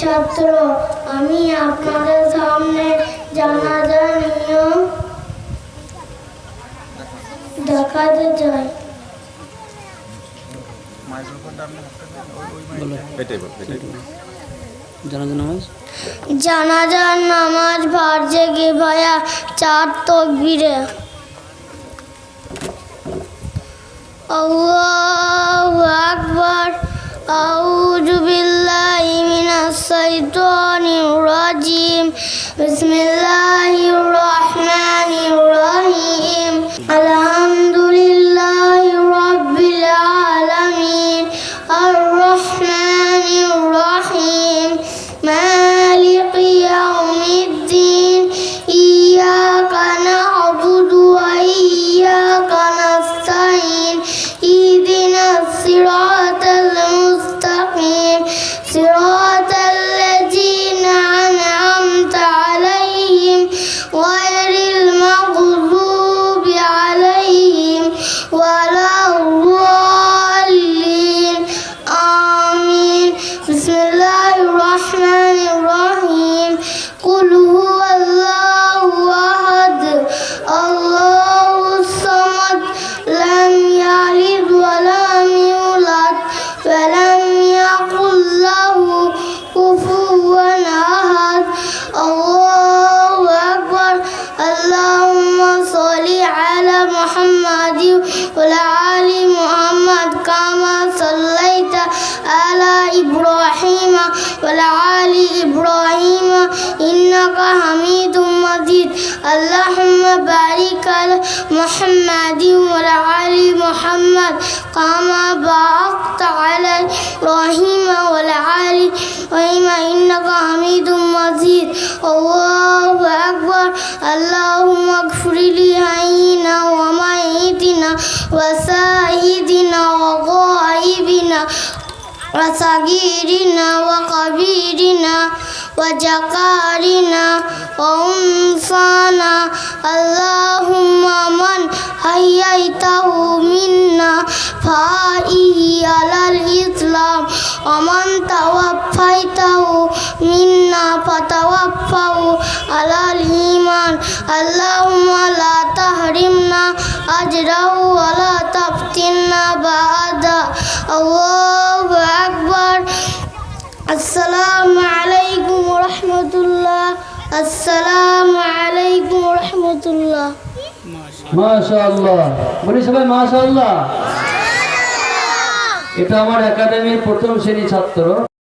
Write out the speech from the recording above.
ছাত্র আমি আপনাদের সামনে জানাজা নিয়ম দেখাতে চাই। জানাজার নামাজ? ফার্জে গেভায়া চার তকবিরে। আল্লাহু الرجيم بسم الله بسم الله على إبراهيم وعلى آل إبراهيم إنك حميد مجيد. اللهم بارك على محمد وعلى آل محمد كما باركت على إبراهيم وعلى آل إبراهيم إنك حميد مجيد. الله أكبر. اللهم اغفر لي حينا وميتنا وسائدنا وصغيرنا وكبيرنا وجكارنا وأنثانا اللهم من حييته منا فإيه على الإسلام ومن توفيته منا فتوفه على الإيمان اللهم لا تحرمنا أجره ولا تفتنا بعد الله আসসালামু আলাইকুম রহমতুল্লাহ। মাশাআল্লাহ। বলি সবাই মাশাআল্লাহ। এটা আমার একাডেমির প্রথম শ্রেণি ছাত্র।